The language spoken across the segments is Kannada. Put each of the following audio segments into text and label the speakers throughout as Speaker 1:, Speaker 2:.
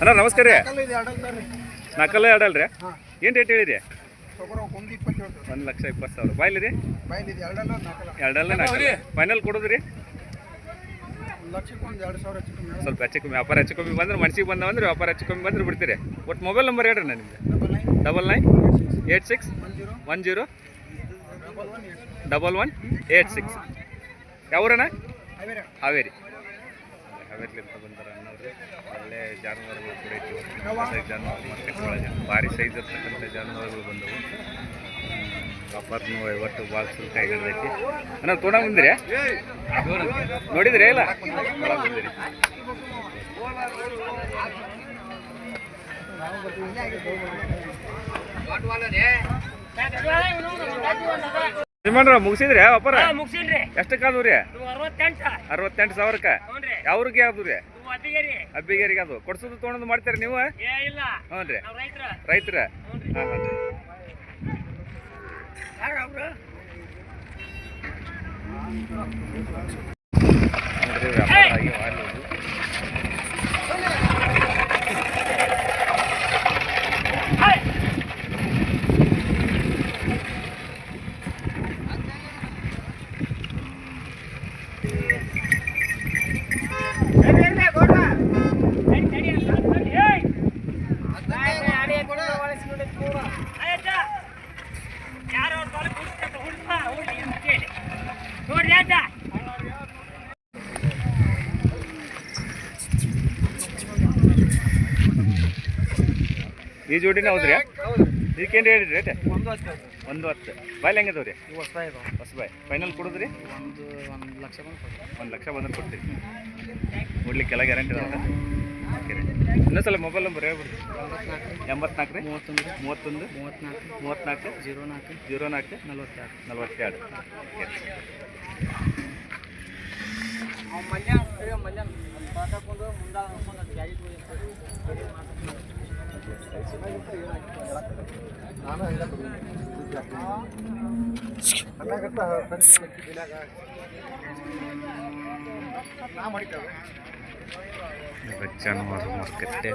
Speaker 1: ಅಣ್ಣ ನಮಸ್ಕಾರ ರೀ.
Speaker 2: ಕಲ್ಲು ಇದೆ ಎರಡಲ್ಲ ರೀ?
Speaker 1: ನಾಲ್ಕಲ್ಲ ಏನು ರೇಟ್ ಹೇಳಿರಿ
Speaker 2: ತೊಗೊರೋ ಒಂದು
Speaker 1: ಲಕ್ಷ ಇಪ್ಪತ್ತು ಸಾವಿರ. ಬಾಯ್ಲಿ ರೀ
Speaker 2: ಎರಡಲ್ಲ ನಾಲ್ಕಲ್ಲ
Speaker 1: ಎರಡಲ್ಲ ನಾಲ್ಕಲ್ಲ ಫೈನಲ್
Speaker 2: ಕೊಡೋದ್ರಿ?
Speaker 1: ಸ್ವಲ್ಪ ಹೆಚ್ಚು ಕಮ್ಮಿ. ವ್ಯಾಪಾರ ಹೆಚ್ಚು ಕಮ್ಮಿ ಬಂದ್ರೆ ಮನ್ಸಿಗೆ ಬಂದವಂದ್ರೆ ವ್ಯಾಪಾರ ಹೆಚ್ಚು ಕಮ್ಮಿ ಬಂದ್ರೆ ಬಿಡ್ತೀರಿ. ಒಟ್ಟು ಮೊಬೈಲ್ ನಂಬರ್ ಹೇಳ್ರಿ ನಾನು ನಿಮ್ಗೆ
Speaker 2: double nine
Speaker 1: eight eight six
Speaker 2: one zero double one eight
Speaker 1: eight six ಯಾವ್ರಣ್ಣ? Haveri. ಹಾವೇರಿಲಿಂದ ಬಂದಾರ ಅನ್ನೋರು ಒಳ್ಳೆ ಜಾನುವಾರುಗಳು ಕೂಡ ಇತ್ತು. ಜಾನುವಾರು ಮಾರ್ಕೆಟ್ ಭಾರಿ ಸೈಜ್ ಇರ್ತಕ್ಕಂಥ ಜಾನುವಾರುಗಳು ಬಂದವು. ವ್ಯಾಪಾರನೂ ಐವತ್ತು ಭಾಳ ಸುಲ್ಕ ಹಿಡಿದೈತಿ ಅಣ್ಣ, ತೋಣ ಬಂದಿರಿ. ನೋಡಿದ್ರಿ ಇಲ್ಲ ಬಂದಿರಿ. ಯಜಮಾನ್ರ ಮುಗಿಸಿದ್ರಿ ವ್ಯಾಪಾರ?
Speaker 3: ಮುಗಿಸಿನ್ರಿ.
Speaker 1: ಎಷ್ಟಕ್ಕಾದವು ರೀ?
Speaker 3: ನೀವು ಅರವತ್ತೆಂಟ.
Speaker 1: ಸಾವಿರಕ್ಕ? ಯಾವ್ರಿಗೆ ಯಾವ್ದು ರೀ? ಅಬ್ಬಿಗೇರಿಗೆ ಅದು ಕೊಡ್ಸೋದು ತೊಗೊಂಡು ಮಾಡ್ತೀರಿ ನೀವು? ಹ್ಞೂ ರೀ.
Speaker 3: ರೈತರ.
Speaker 1: ಹಾಂ ಹಾಂ ರೀ ವ್ಯಾಪಾರ ಆಗಿ ಮಾರಿ ಇದು.
Speaker 3: ನೋಡ್ರಿ ಆಯ್ತ
Speaker 1: ಈ ಜೋಡಿನ ಹೌದ್ರಿ ಇದಕ್ಕೇನು ಹೇಳಿದ್ರಿ ರೇಟ್?
Speaker 2: ಒಂದು ಹತ್ತು
Speaker 1: ಒಂದು ಹತ್ತು. ಬಾಯ್ಲಿ ಹೆಂಗದವ್ ರೀ
Speaker 2: ಹೊಸ
Speaker 1: ಹೊಸ ಬಾಯ್. ಫೈನಲ್ ಕೊಡೋದ್ರಿ?
Speaker 2: ಒಂದು ಒಂದು ಲಕ್ಷ ಬಂದು
Speaker 1: ಒಂದು ಲಕ್ಷ ಬಂದ್ರೆ ಕೊಡ್ತೀರಿ. ನೋಡ್ಲಿಕ್ಕೆ ಎಲ್ಲ ಗ್ಯಾರಂಟಿ ಇನ್ನೊಂದು ಇನ್ನೊಂದ್ಸಲ ಮೊಬೈಲ್ ನಂಬರ್ ಹೇಳ್ಬಿಡ್ರಿ. ಎಂಬತ್ನಾಲ್ಕು. ರೀ?
Speaker 2: ಮೂವತ್ತೊಂದು
Speaker 1: ಮೂವತ್ತೊಂದು?
Speaker 2: ಮೂವತ್ತ್ನಾಲ್ಕು
Speaker 1: ಮೂವತ್ತ್ನಾಲ್ಕು
Speaker 2: ಜೀರೋ ನಾಲ್ಕು
Speaker 1: ಜೀರೋ ನಾಲ್ಕು
Speaker 2: ನಲ್ವತ್ತೆರಡು
Speaker 1: ನಲವತ್ತೆರಡು
Speaker 2: ಮಲ್ಯ ಮಲ್ಯ ಮುಂದೆ
Speaker 1: ಜಾನುವಾರು ಮಾರುಕಟ್ಟೆ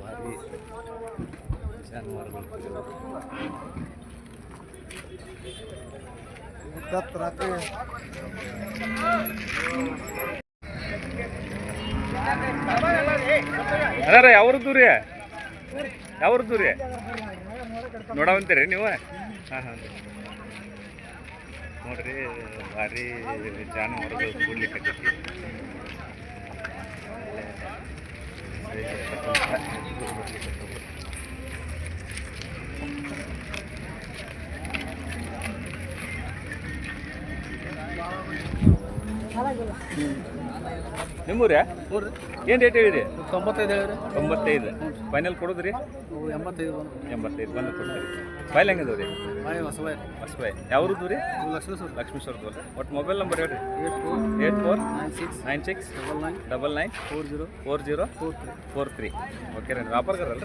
Speaker 1: ಭಾರಿ ಜಾನುವಾರುಗಳು
Speaker 2: ರಾತ್ರಿ
Speaker 1: ಅದಾರ ಯಾವ್ರದ್ದು ರೀ ಯಾವ್ರದ್ದು ರೀ ನೋಡವಂತೀರಿ ನೀವು? ಹಾಂ ಹಾಂ. ನೋಡ್ರಿ ಭಾರಿ ಜಾನುವಾರು ಕೂಡ್ಲಿಕ್ಕೆ ನಿಮ್ಮೂರೇ?
Speaker 2: ನೋಡ್ರಿ
Speaker 1: ಏನು ರೇಟ್ ಹೇಳಿರಿ
Speaker 2: ತೊಂಬತ್ತೈದು ಹೇಳಿರಿ
Speaker 1: ತೊಂಬತ್ತೈದು. ಫೈನಲ್ ಕೊಡೋದ್ರಿ?
Speaker 2: ಎಂಬತ್ತೈದು ಬಂದು
Speaker 1: ಎಂಬತ್ತೈದು ಬಂದು ಕೊಡ್ತೀರಿ ಫೈಲ್ ಹೆಂಗದವ ರೀ
Speaker 2: ಬಾಯ್ ಹೊಸಬಾಯ್
Speaker 1: ಹೊಸಬಾಯ್. ಯಾವ್ರದ್ದು ರೀ?
Speaker 2: ಇವು ಲಕ್ಷ ಸರ್
Speaker 1: ಲಕ್ಷ್ಮೀಶ್ವರದ್ದು ಒಟ್ಟು ಮೊಬೈಲ್ ನಂಬರ್ ಹೇಳ್ರಿ.
Speaker 2: Eight four.
Speaker 1: Eight four?
Speaker 2: Nine six.
Speaker 1: Nine six?
Speaker 2: Double nine.
Speaker 1: Double nine?
Speaker 2: Four zero.
Speaker 1: Four zero?
Speaker 2: Four three.
Speaker 1: Four three. Okay ರೀ ವ್ಯಾಪಾರಗಾರಲ್ಲ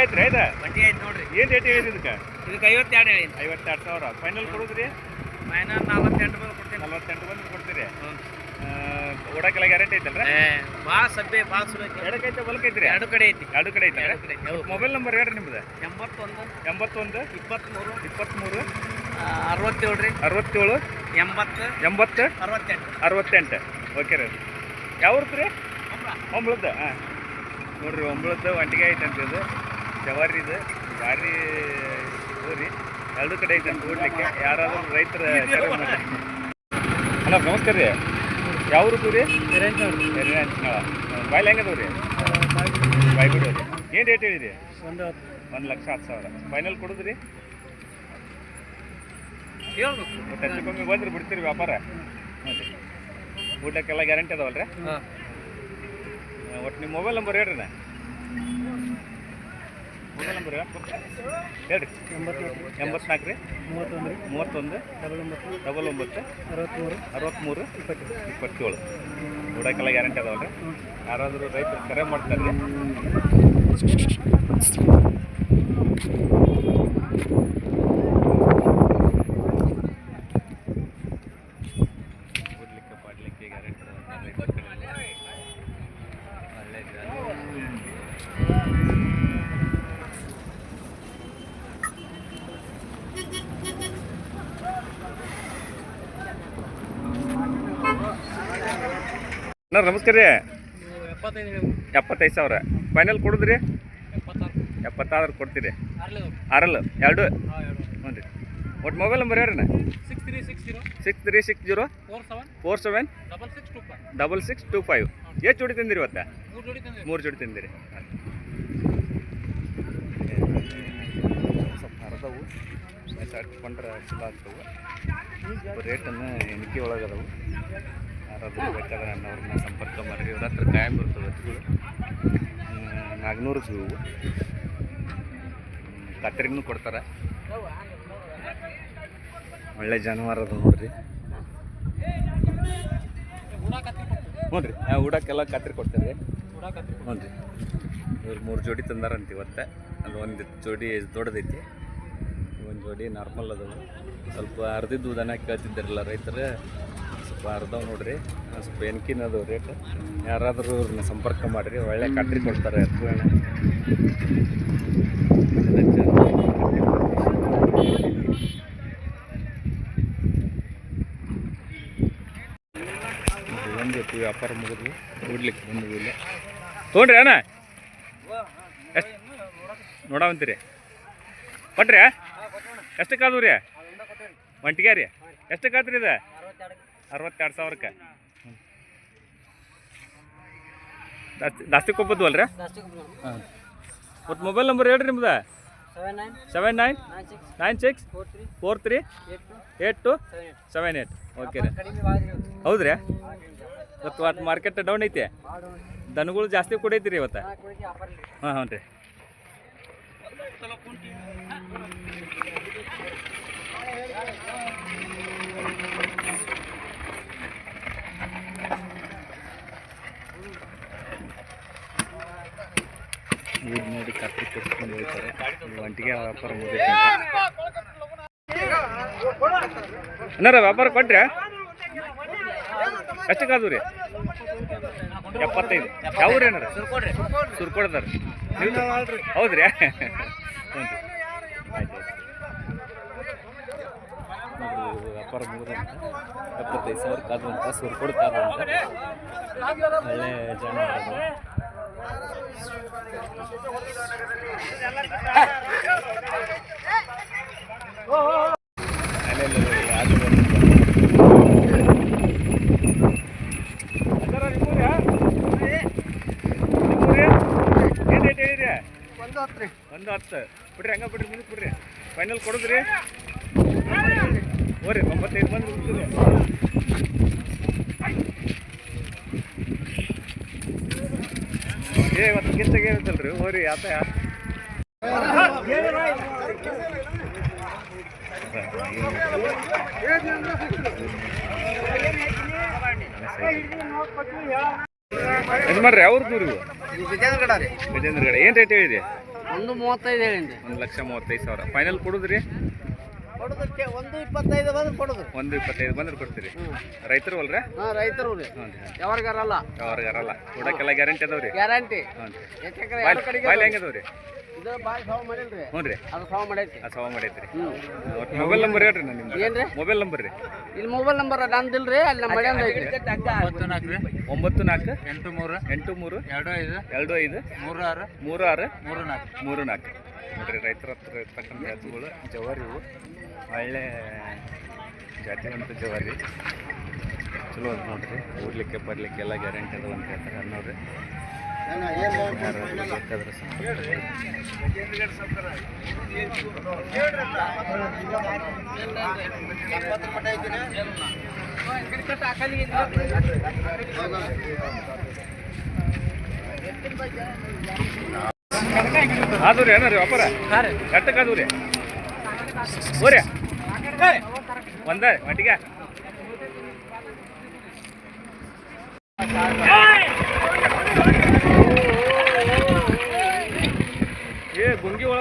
Speaker 1: ಆಯ್ತು? ಇದು
Speaker 3: ಬಂಡಿ ಆಯ್ತು ನೋಡ್ರಿ.
Speaker 1: ಏನು ರೇಟ್ ಹೇಳಿದ್ರಿ ಇದಕ್ಕೆ?
Speaker 3: ಇದಕ್ಕೆ ಐವತ್ತೆರಡು ಹೇಳಿ
Speaker 1: ಐವತ್ತೆರಡು ಸಾವಿರ. ಫೈನಲ್ ಕೊಡೋದ್ರಿ?
Speaker 3: ಫೈನಲ್ ನಲವತ್ತೆಂಟು ಬಂದು ಕೊಡ್ತೀನಿ.
Speaker 1: ನಲ್ವತ್ತೆಂಟು ಬಂದು ಕೊಡ್ತೀರಿ? ಓಡಕ್ಕೆಲ್ಲ ಗ್ಯಾರಂಟಿ ಐತಲ್ರ?
Speaker 3: ಭಾಳ ಸಭ್ಯ ಭಾಳ ಸುಲಭ ಐತಿ.
Speaker 1: ಎಡಕ್ಕೈತೆ ಬಲಕೈತ್ರಿ
Speaker 3: ಎರಡು ಕಡೆ ಐತಿ.
Speaker 1: ಎರಡು ಕಡೆ ಐತಿ. ಮೊಬೈಲ್ ನಂಬರ್ ಹೇಳ್ರಿ ನಿಮ್ದು?
Speaker 3: ಎಂಬತ್ತೊಂದು.
Speaker 1: ಎಂಬತ್ತೊಂದು?
Speaker 3: ಇಪ್ಪತ್ತ್ಮೂರು.
Speaker 1: ಇಪ್ಪತ್ತ್ಮೂರು?
Speaker 3: ಅರವತ್ತೇಳು ರೀ.
Speaker 1: ಅರವತ್ತೇಳು?
Speaker 3: ಎಂಬತ್ತು.
Speaker 1: ಎಂಬತ್ತು?
Speaker 3: ಅರವತ್ತೆಂಟು.
Speaker 1: ಅರವತ್ತೆಂಟು. ಓಕೆ ರೀ. ಯಾವ್ದು ರೀ? ಒಂಬಳದ್ದು ಹಾಂ. ನೋಡ್ರಿ ಒಂಬಳದ್ದು ಒಂಟಿಗೆ ಐತೆ ಅಂತ ಇದು. ಜವಾರಿ ಇದು. ಭಾರಿ ಇದು ರೀ ಎರಡು ಕಡೆ ಐತೆ ನೋಡ್ಲಿಕ್ಕೆ ಯಾರಾದ್ರೂ ರೈತರ ಹಲೋ ನಮಸ್ಕಾರ ರೀ. ಯಾವ ಊರು ರೀ ಬಾಯ್ಲ್ ಹೆಂಗದವು ರೀ? ಬಾಯ್ಗುಡಿ ಅವ್ರಿ ಏನು ರೇಟ್ ಹೇಳಿರಿ
Speaker 2: ಒಂದು
Speaker 1: ಒಂದು ಲಕ್ಷ ಹತ್ತು ಸಾವಿರ. ಫೈನಲ್ ಕೊಡುದ್ರಿ? ಹೆಚ್ಚು ಕಮ್ಮಿ ಬಂದ್ರೆ ಬಿಡ್ತೀರಿ ವ್ಯಾಪಾರ? ಹ್ಞೂ ರೀ ಊಟಕ್ಕೆಲ್ಲ ಗ್ಯಾರಂಟಿ ಅದಾವಲ್ಲ ರೀ ಒಟ್ಟು ನಿಮ್ಮ ಮೊಬೈಲ್ ನಂಬರ್ ಹೇಳ್ರಿ ನಾ ಮೊಬೈಲ್ ನಂಬರ್ ಹೇಳ್ರಿ.
Speaker 2: ಎಂಬತ್ನಾಲ್ಕು
Speaker 1: ರೀ?
Speaker 2: ಮೂವತ್ತೊಂದು ರೀ?
Speaker 1: ಮೂವತ್ತೊಂದು
Speaker 2: ಡಬಲ್ ಒಂಬತ್ತು.
Speaker 1: ಡಬಲ್ ಒಂಬತ್ತು
Speaker 2: ಅರವತ್ತ್ಮೂರು
Speaker 1: ಅರವತ್ತ್ಮೂರು
Speaker 2: ಇಪ್ಪತ್ತು
Speaker 1: ಇಪ್ಪತ್ತೇಳು. ಊಟಕ್ಕೆಲ್ಲ ಗ್ಯಾರಂಟಿ ಅದಾವಲ್ಲ ರೀ ಯಾರಾದರೂ ರೈತರು ಕರೆ ಮಾಡ್ತಾರೆ ರೀ ಕೊಡ್ಲಿಕ್ಕೆ ಪಾಡ್ಲಿಕ್ಕೆ ಗ್ಯಾರಂಟಿ ರೈತರ ಕಡೆಯಲ್ಲಿ ಒಳ್ಳೆ ಜಾಗ. ಅಣ್ಣ ನಮಸ್ಕಾರ ರೀ.
Speaker 3: ಎಪ್ಪತ್ತೈದು
Speaker 1: ಸಾವಿರ. ಫೈನಲ್ ಕೊಡುದ್ರಿ?
Speaker 3: ಎಪ್ಪತ್ತಾರು.
Speaker 1: ಕೊಡ್ತೀರಿ.
Speaker 3: ಆರಲ್
Speaker 1: ಆರಲ್ಲ? ಎರಡು? ಹ್ಞೂ ರೀ. ಒಟ್ಟು ಮೊಬೈಲ್ ನಂಬರ್ ಹೇಳ್ರಿ
Speaker 3: six three six zero
Speaker 1: six three six zero
Speaker 3: four seven
Speaker 1: four seven
Speaker 3: double six two five
Speaker 1: double six two five ಎಷ್ಟು ಜೋಡಿ ತಿಂದಿರಿ ಇವತ್ತ?
Speaker 3: ಮೂರು ಜೋಡಿ ತಿಂದಿರಿ
Speaker 1: ಮೂರು ಜೋಡಿ ತಂದಿರಿ. ಸ್ವಲ್ಪ ಹರಿದವು. ಸಾಟ್ಕೊಂಡ್ರೆ ಚಲೋ ಆಗ್ತವೆ. ರೇಟನ್ನು ಎಣಿಕೆ ಒಳಗದವು ಯಾರಾದರೂ ಬೇಕಾದ್ರೆ ಅವ್ರನ್ನ ಸಂಪರ್ಕ ಮಾಡಿರಿ ಇವ್ರ ಹತ್ರ ಕಾಯಂ ಬರ್ತದೆ ನಾಲ್ಕುನೂರು ಇವು ಕತ್ತರಿನೂ ಕೊಡ್ತಾರೆ. ಒಳ್ಳೆ ಜಾನುವಾರು ಅದು ನೋಡ್ರಿ ಹ್ಞೂ ರೀ ಊಟಕ್ಕೆಲ್ಲ ಕತ್ರಿ ಕೊಡ್ತೀರಿ ಹ್ಞೂ ರೀ ಇವ್ರು ಮೂರು ಜೋಡಿ ತಂದಾರಂತ ಇವತ್ತೆ. ಅಲ್ಲಿ ಒಂದು ಜೋಡಿ ದೊಡ್ಡದೈತಿ ಒಂದು ಜೋಡಿ ನಾರ್ಮಲ್ ಅದು ಸ್ವಲ್ಪ ಅರ್ಧಿದ್ದು ದನ ಕೇಳ್ತಿದ್ದಾರಲ್ಲ ರೈತರು. ಅರ್ಧವ್ ನೋಡ್ರಿ ಎನ್ಕಿನ ಅದು ರೇಟ್ ಯಾರಾದರೂ ಇವ್ರನ್ನ ಸಂಪರ್ಕ ಮಾಡಿರಿ, ಒಳ್ಳೆ ಕಟ್ರಿ ಕೊಡ್ತಾರೆ ಎತ್ತುಗಳನ್ನ ವ್ಯಾಪಾರ ಮುಗಿದ್ವಿ, ಕೂಡ್ಲಿಕ್ಕೆ ಬಂದ್ವಿ ಇಲ್ಲ. ತೊಗೊಂಡ್ರಿ ಅಣ್ಣ. ಎಷ್ಟು? ನೋಡಾವಂತೀರಿ ಕೊಟ್ರಿ? ಎಷ್ಟಕ್ಕಾದವು ರೀ? ಒಂಟಿಗೆ ರೀ? ಎಷ್ಟಕ್ಕಾದ್ರಿ ಇದು? ಅರವತ್ತೆರಡು ಸಾವಿರಕ್ಕೆ. ಜಾಸ್ತಿ ಜಾಸ್ತಿ ಅಲ್ರಿ ಹಾಂ. ಮತ್ತು ಮೊಬೈಲ್ ನಂಬರ್ ಹೇಳ್ರಿ ನಿಮ್ದು?
Speaker 3: Seven nine
Speaker 1: nine
Speaker 3: six four three eight two seven eight.
Speaker 1: Okay ರೀ. ಹೌದ್ರಿ? ಇವತ್ತು ಒಟ್ಟು ಮಾರ್ಕೆಟ್ ಡೌನ್ ಐತಿ? ದನಗಳು ಜಾಸ್ತಿ ಕೊಡೈತಿ ರೀ ಇವತ್ತು ಹಾಂ ಹ್ಞೂ ರೀ. ಈಗ ನೋಡಿ ಕತ್ತಿ ಕೊಡ್ಕೊಂಡು ಹೋಗ್ತಾರೆ ಒಂಟಿಗೆ ವ್ಯಾಪಾರ ಮುಗಿದೈತೆ ಅನ್ನಾರ ವ್ಯಾಪಾರ ಕೊಟ್ರೆ? ಎಷ್ಟಕ್ಕಾದವು ರೀ ಎಪ್ಪತ್ತೈದು. ಯಾವ ಊರು ಏನಾರ
Speaker 3: ಕೊಡ್ರಿ
Speaker 1: ಸುರ್ಕೊಡ್ದಾರ ಹೌದ್ರಿ? ಹ್ಞೂ ರೀ ಆಯ್ತು ಆಯ್ತು ನೋಡ್ರಿ, ಇದು ವ್ಯಾಪಾರ ಮುಗಿದಂತ ಎಪ್ಪತ್ತೈದು ಸಾವಿರ ಕಾದು ಅಂತ ಕೊಡ್ತಾರೆ ಅಂತ. ಒಳ್ಳೆ ಜನ
Speaker 2: ಒಂದು ಹತ್ತು ರೀ.
Speaker 1: ಒಂದು ಹತ್ತು. ಬಿಡ್ರಿ ಹಂಗ ಬಿಡ್ರಿ ಮುಂದಕ್ಕೆ ಬಿಡ್ರಿ. ಫೈನಲ್ ಕೊಡುದ್ರಿ? ಓರಿ ಒಂಬತ್ತೈದು ಮಂದಿ ಬಿಡ್ತೀರಿ ಏ ಇವತ್ತು ಗಿಂತಾಗ ಏನಂತಲ್ರಿ ಓರಿ ಆತ ಇದು ಮಾಡ್ರಿ ಅವ್ರದ್ದು ಇವು
Speaker 3: ವಿಜಯನಗರ ರೀ.
Speaker 1: ಗಜೇಂದ್ರಗಡ ಏನು ರೇಟ್ ಹೇಳಿದೆ
Speaker 3: ಒಂದು ಮೂವತ್ತೈದು ಹೇಳಿದೆ
Speaker 1: ಒಂದು ಲಕ್ಷ ಮೂವತ್ತೈದು ಸಾವಿರ. ಫೈನಲ್ ಕೊಡುದ್ರಿ?
Speaker 3: ಕೊಡೋದಕ್ಕೆ ಒಂದು ಇಪ್ಪತ್ತೈದು ಬಂದ್ರೆ ಕೊಡೋದು.
Speaker 1: ಒಂದು ಇಪ್ಪತ್ತೈದು ಬಂದ್ರೆ ಕೊಡ್ತೀರಿ. ರೈತರು ಅಲ್ರಿ?
Speaker 3: ಹಾಂ ರೈತರು ರೀ
Speaker 1: ಹ್ಞೂ ರೀ.
Speaker 3: ಯಾವಾಗಾರಲ್ಲ
Speaker 1: ಕೊಡಕ್ಕೆಲ್ಲ ಗ್ಯಾರಂಟಿ ಅದಾವ್ರಿ.
Speaker 3: ಗ್ಯಾರಂಟಿ
Speaker 1: ರೀ. ಹೆಂಗೆ ಅದಾವ್ರಿ?
Speaker 3: ಇದು ಬಾಯ್ ಸಾವು ಮಾಡಿಲ್ರಿ.
Speaker 1: ಹ್ಞೂ ರೀ.
Speaker 3: ಅದು ಸಾವು ಮಾಡೈತಿ
Speaker 1: ಸವ ಮೊಬೈಲ್ ನಂಬರ್ ಹೇಳ್ರಿ ನಾನು ಏನು
Speaker 3: ರೀ
Speaker 1: ಮೊಬೈಲ್ ನಂಬರ್ ರೀ.
Speaker 3: ಇಲ್ಲಿ ಮೊಬೈಲ್ ನಂಬರ್ ನಂದಿಲ್ರಿ ಅಲ್ಲಿ ನಮ್ಮ
Speaker 4: ಒಂಬತ್ತು ನಾಲ್ಕು ರೀ.
Speaker 1: ಒಂಬತ್ತು ನಾಲ್ಕು
Speaker 4: ಎಂಟು ಮೂರು
Speaker 1: ಎಂಟು ಮೂರು
Speaker 4: ಎರಡು ಐದು
Speaker 1: ಎರಡು ಐದು
Speaker 4: ಮೂರು ಆರು
Speaker 1: ಮೂರು ಆರು
Speaker 4: ಮೂರು ನಾಲ್ಕು.
Speaker 1: ಮೂರು ನಾಲ್ಕು. ನೋಡ್ರಿ, ರೈತರ ಹತ್ರ ಇರ್ತಕ್ಕಂಥ ಎತ್ತುಗಳು ಜವಾರಿ ಇವು. ಒಳ್ಳೆ ಜಾತಿವಂತ ಜವಾರಿ. ಚಲೋ ಅದು ನೋಡ್ರಿ ಊರ್ಲಿಕ್ಕೆ ಬರ್ಲಿಕ್ಕೆ ಎಲ್ಲ ಗ್ಯಾರಂಟಿ ಅದಾವ ಅಂತ ಹೇಳ್ತಾರೆ ಅನ್ನೋದು. ಬೇಕಾದ್ರೆ ಅದು ರೀ ಏನಾರ ವ್ಯಾಪಾರ ಎಟ್ಟಕ್ಕದು ರೀ. ಹೋರಿ ಒಂದೇ ಮಟ್ಟಿಗೆ ಏ ಗುಂಗಿ ಒಳಗೆ